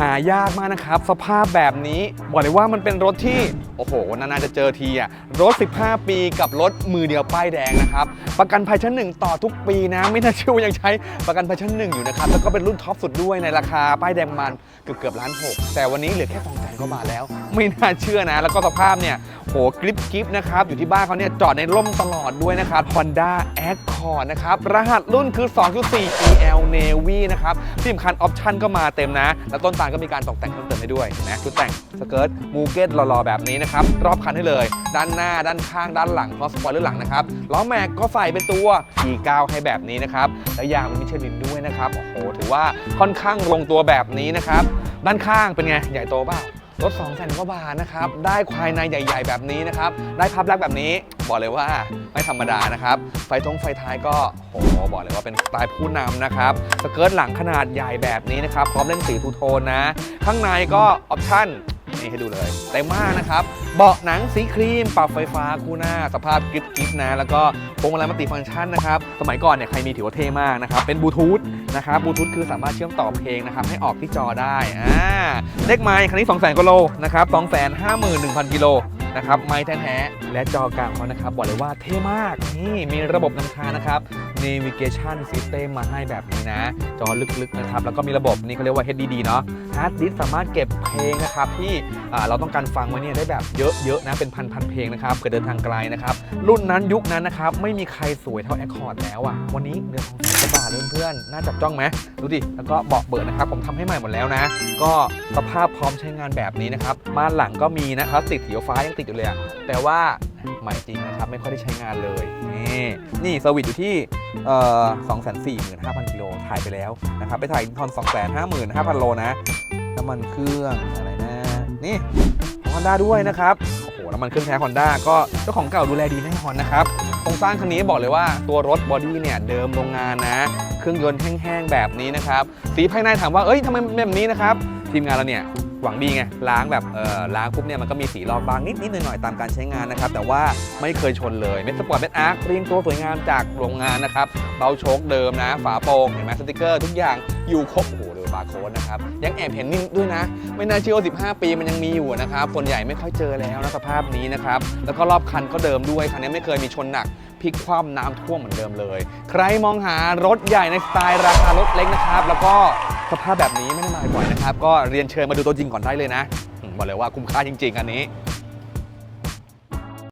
หายากมากนะครับ สภาพแบบนี้ บอกเลยว่ามันเป็นรถที่ โอ้โหนานๆจะเจอทีอะรถ 15 ปีกับรถมือเดียวป้ายแดงนะครับ ประกันภัยชั้นหนึ่งต่อทุกปีนะ ไม่น่าเชื่อว่ายังใช้ประกันภัยชั้นหนึ่งอยู่นะครับ แล้วก็เป็นรุ่นท็อปสุดด้วยในราคาป้ายแดงมันเกือบเกือบล้านหกแต่วันนี้เหลือแค่สอง นกว่าบาทแล้ว ไม่น่าเชื่อนะ แล้วก็สภาพเนี่ยโหกริปกริปนะครับ อยู่ที่บ้านเขาเนี่ยจอดในร่มตลอดด้วยนะครับ Honda Accord นะครับ รหัสรุ่นคือ 2.4 EL Navy นะครับที่สำคัญออปชั่นก็มาเต็มนะ แล้วต้นตาลก็มีการตกแต่งเพิ่มเติมให้ด้วยนะชุดแต่งสเกิร์ตมูเก็ตหล่อๆ แบบนี้นะครับ รอบคันให้เลย ด้านหน้าด้านข้างด้านหลังพร้อมสปอยเลอร์หลังนะครับล้อแม็กก็ใส่เป็นตัว G9 ให้แบบนี้นะครับแล้วยางมันมิชลินด้วยนะครับโอ้โหถือว่าค่อนข้างลงตัวแบบนี้นะครับด้านข้างเป็นไงใหญ่โตเปล่า รถ2 0 0 0 0กว่าบาทนะครับ ได้ควายในใหญ่ ๆ แบบนี้นะครับ ได้พับลักแบบนี้ บอกเลยว่าไม่ธรรมดานะครับ ไฟทงไฟท้ายก็โอ้โหบอกเลยว่าเป็นสไตล์ผู้นำนะครับ สเกิร์ตหลังขนาดใหญ่แบบนี้นะครับ พร้อมเล่นสีทูโทนนะ ข้างในก็ออปชั่นนี่ให้ดูเลยเต็มมากนะครับ เบาะหนังสีครีม ปรับไฟฟ้าคู่หน้า สภาพกริบกริบนะ แล้วก็พวงมาลัยมัลติฟังก์ชันนะครับ สมัยก่อนเนี่ยใครมีถือว่าเท่มากนะครับ เป็นบลูทูธนะครับบลูทูธคือสามารถเชื่อมต่อเพลงนะครับ ให้ออกที่จอได้ อ่า เลขไมค์คันนี้ 2 0 0 0 0กิโลนะครับ251,000 กิโลนะครับไม้แท้ๆและจอกลางเขานะครับ บอกเลยว่าเท่มาก นี่มีระบบนำทางนะครับ Navigation System มาให้แบบนี้นะ จอลึกๆนะครับ แล้วก็มีระบบนี่เขาเรียกว่า HDD เนาะ ฮาร์ดดิสสามารถเก็บเพลงนะครับที่เราต้องการฟังไว้เนี่ยได้แบบเยอะๆนะเป็นพันๆเพลงนะครับเกิดเดินทางไกลนะครับรุ่นนั้นยุคนั้นนะครับไม่มีใครสวยเท่า Accord แล้วอะวันนี้เดือนของแสนกว่าบาทเพื่อนๆน่าจับจ้องไหมดูดิแล้วก็เบาะเบิดนะครับผมทำให้ใหม่หมดแล้วนะ ก็สภาพพร้อมใช้งานแบบนี้นะครับม่านหลังก็มีนะพลาสติกสีฟ้ายังติดอยู่เลยอะแต่ว่าใหม่จริงนะครับไม่ค่อยได้ใช้งานเลยนี่นี่เซอร์วิสอยู่ที่เอ่อ2 4 5 0 0 0กิโลถ่ายไปแล้วนะครับไปถ่ายทอน2 5 5 0 0 0โลนะำมันเครื่องอะไรนะ นี่ของ Honda ด้วยนะครับโอ้โหน้ำมันเครื่องแท้ Honda ก็เจ้าของเก่าดูแลดีแน่นอนนะครับโครงสร้างคันนี้บอกเลยว่าตัวรถบอดี้เนี่ยเดิมโรงงานนะ เครื่องยนต์แห้งๆแบบนี้นะครับสีภายในถามว่าเอ้ยทำไมแบบนี้นะครับทีมงานเราเนี่ยหวังดีไงล้างแบบเออล้างปุ๊บเนี่ยมันก็มีสีลอกบางนิดๆหน่อยๆตามการใช้งานนะครับแต่ว่าไม่เคยชนเลยเม็ดสปอร์ตเม็ดอาร์คเรียงตัวสวยงามจากโรงงานนะครับเบาโชคเดิมนะ ฝาโปร่งเห็นไหมสติกเกอร์ทุกอย่างอยู่ครบโอ้โห บาร์โค้ดนะครับ ยังแอบเห็นนิ่ด้วยนะ ไม่น่าเชื่อว่า 15 ปีมันยังมีอยู่นะครับส่วนใหญ่ไม่ค่อยเจอแล้วนะสภาพนี้นะครับ แล้วก็รอบคันก็เดิมด้วยคันนี้ไม่เคยมีชนหนักพลิกคว่ำน้ำท่วมเหมือนเดิมเลย ใครมองหารถใหญ่ในสไตล์ราคารถเล็กนะครับ แล้วก็สภาพแบบนี้ไม่ได้มาบ่อยนะครับ ก็เรียนเชิญมาดูตัวจริงก่อนได้เลยนะบอกเลยว่าคุ้มค่าจริง ๆ อันนี้